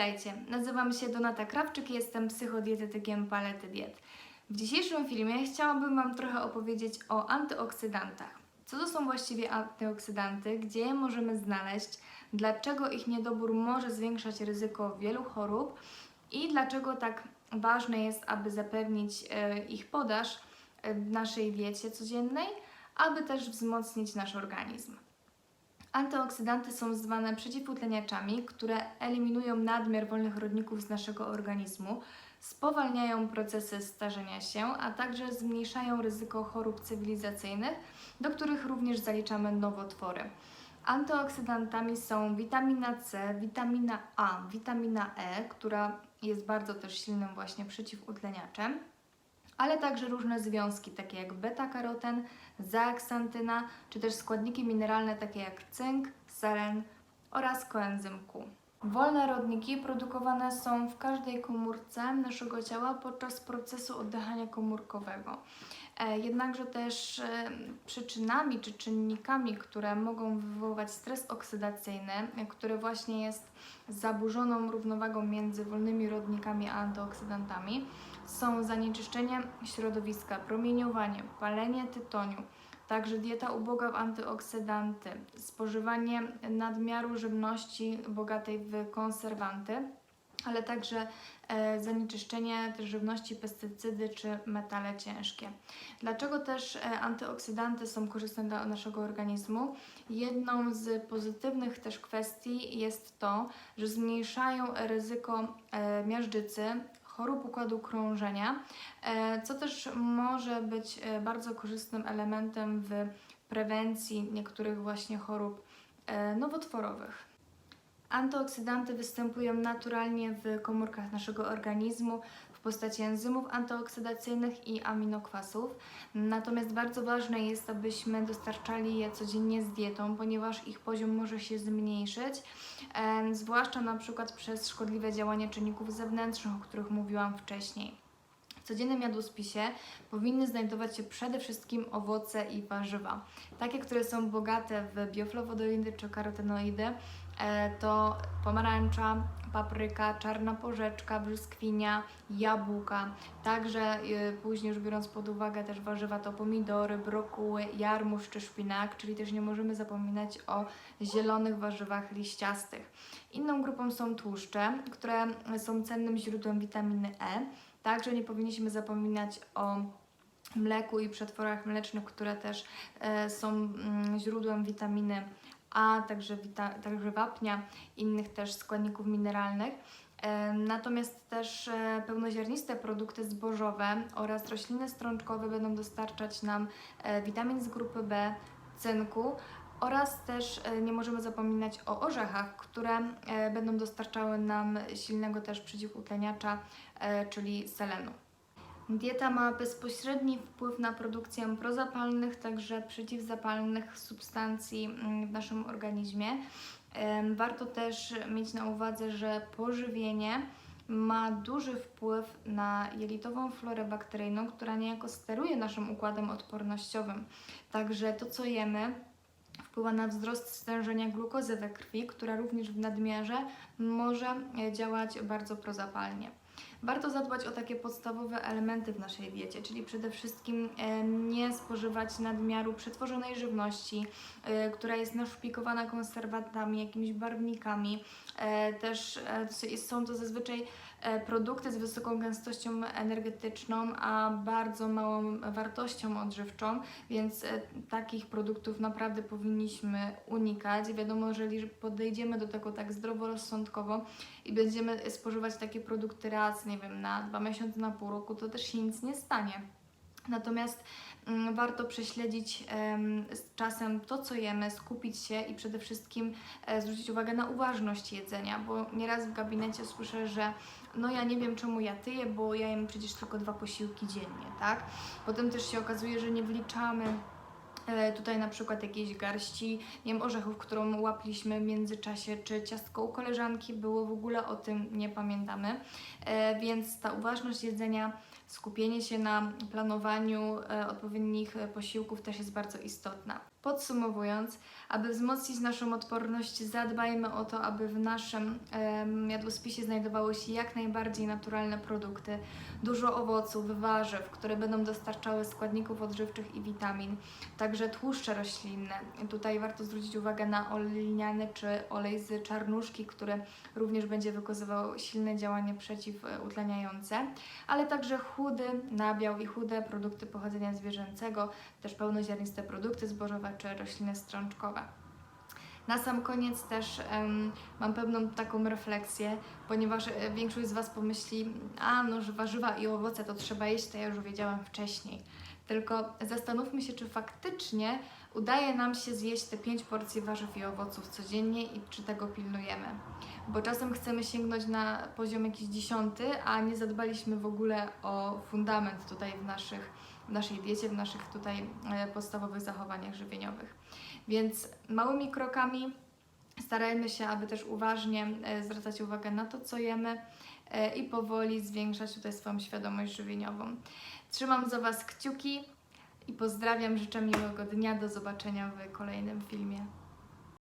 Witajcie, nazywam się Donata Krawczyk i jestem psychodietetykiem Palety Diet. W dzisiejszym filmie chciałabym Wam trochę opowiedzieć o antyoksydantach. Co to są właściwie antyoksydanty, gdzie je możemy znaleźć, dlaczego ich niedobór może zwiększać ryzyko wielu chorób i dlaczego tak ważne jest, aby zapewnić e, ich podaż e, w naszej diecie codziennej, aby też wzmocnić nasz organizm. Antyoksydanty są zwane przeciwutleniaczami, które eliminują nadmiar wolnych rodników z naszego organizmu, spowalniają procesy starzenia się, a także zmniejszają ryzyko chorób cywilizacyjnych, do których również zaliczamy nowotwory. Antyoksydantami są witamina C, witamina A, witamina E, która jest bardzo też silnym właśnie przeciwutleniaczem ale także różne związki, takie jak beta-karoten, zeaksantyna, czy też składniki mineralne takie jak cynk, selen oraz koenzym Q. Wolne rodniki produkowane są w każdej komórce naszego ciała podczas procesu oddychania komórkowego. E, Jednakże też e, przyczynami czy czynnikami, które mogą wywoływać stres oksydacyjny, który właśnie jest zaburzoną równowagą między wolnymi rodnikami a antyoksydantami, są zanieczyszczenie środowiska, promieniowanie, palenie tytoniu, także dieta uboga w antyoksydanty, spożywanie nadmiaru żywności bogatej w konserwanty, ale także e, zanieczyszczenie żywności, pestycydy czy metale ciężkie. Dlaczego też e, antyoksydanty są korzystne dla naszego organizmu? Jedną z pozytywnych też kwestii jest to, że zmniejszają ryzyko e, miażdżycy, chorób układu krążenia, e, co też może być e, bardzo korzystnym elementem w prewencji niektórych właśnie chorób e, nowotworowych. Antyoksydanty występują naturalnie w komórkach naszego organizmu w postaci enzymów antyoksydacyjnych i aminokwasów. Natomiast bardzo ważne jest, abyśmy dostarczali je codziennie z dietą, ponieważ ich poziom może się zmniejszyć, zwłaszcza na przykład przez szkodliwe działania czynników zewnętrznych, o których mówiłam wcześniej. W codziennym jadłospisie powinny znajdować się przede wszystkim owoce i warzywa. Takie, które są bogate w bioflawonoidy czy karotenoidy, to pomarańcza, papryka, czarna porzeczka, brzoskwinia, jabłka. Także y, później już biorąc pod uwagę też warzywa to pomidory, brokuły, jarmuż czy szpinak, czyli też nie możemy zapominać o zielonych warzywach liściastych. Inną grupą są tłuszcze, które są cennym źródłem witaminy E. Także nie powinniśmy zapominać o mleku i przetworach mlecznych, które też e, są mm, źródłem witaminy A, także, wita- także wapnia, innych też składników mineralnych. Natomiast też e, pełnoziarniste produkty zbożowe oraz rośliny strączkowe będą dostarczać nam e, witamin z grupy B, cynku oraz też e, nie możemy zapominać o orzechach, które będą dostarczały nam silnego też przeciwutleniacza, czyli selenu. Dieta ma bezpośredni wpływ na produkcję prozapalnych, także przeciwzapalnych substancji mm, w naszym organizmie. Warto też mieć na uwadze, że pożywienie ma duży wpływ na jelitową florę bakteryjną, która niejako steruje naszym układem odpornościowym. Także to, co jemy, wpływa na wzrost stężenia glukozy we krwi, która również w nadmiarze może e, działać bardzo prozapalnie. Warto zadbać o takie podstawowe elementy w naszej diecie, czyli przede wszystkim e, nie spożywać nadmiaru przetworzonej żywności, e, która jest naszpikowana konserwantami, jakimiś barwnikami. E, Też są to zazwyczaj produkty z wysoką gęstością energetyczną, a bardzo małą wartością odżywczą, więc e, takich produktów naprawdę powinniśmy unikać. Wiadomo, że jeżeli podejdziemy do tego tak zdroworozsądkowo i będziemy spożywać takie produkty raz, nie wiem, na dwa miesiące, na pół roku, to też się nic nie stanie. Natomiast mm, warto prześledzić z czasem to, co jemy, skupić się i przede wszystkim e, zwrócić uwagę na uważność jedzenia, bo nieraz w gabinecie słyszę, że no ja nie wiem czemu ja tyję, bo ja jem przecież tylko dwa posiłki dziennie, tak? Potem też się okazuje, że nie wliczamy e, tutaj na przykład jakiejś garści, nie wiem, orzechów, którą łapiliśmy w międzyczasie, czy ciastko u koleżanki było, w ogóle o tym nie pamiętamy, e, więc ta uważność jedzenia, skupienie się na planowaniu e, odpowiednich e, posiłków też jest bardzo istotna. Podsumowując, aby wzmocnić naszą odporność, zadbajmy o to, aby w naszym em, jadłospisie znajdowały się jak najbardziej naturalne produkty, dużo owoców, warzyw, które będą dostarczały składników odżywczych i witamin, także tłuszcze roślinne. Tutaj warto zwrócić uwagę na olej czy olej z czarnuszki, który również będzie wykazywał silne działanie przeciwutleniające, ale także chudy nabiał i chude produkty pochodzenia zwierzęcego, też pełnoziarniste produkty zbożowe czy rośliny strączkowe. Na sam koniec też em, mam pewną taką refleksję, ponieważ e, większość z Was pomyśli, a no, że warzywa i owoce to trzeba jeść, to ja już wiedziałam wcześniej. Tylko zastanówmy się, czy faktycznie udaje nam się zjeść te 5 porcji warzyw i owoców codziennie i czy tego pilnujemy. Bo czasem chcemy sięgnąć na poziom jakiś dziesiąty, a nie zadbaliśmy w ogóle o fundament tutaj w, naszych, w naszej diecie, w naszych tutaj e, podstawowych zachowaniach żywieniowych. Więc małymi krokami starajmy się, aby też uważnie e, zwracać uwagę na to, co jemy e, i powoli zwiększać tutaj swoją świadomość żywieniową. Trzymam za Was kciuki i pozdrawiam, życzę miłego dnia. Do zobaczenia w kolejnym filmie.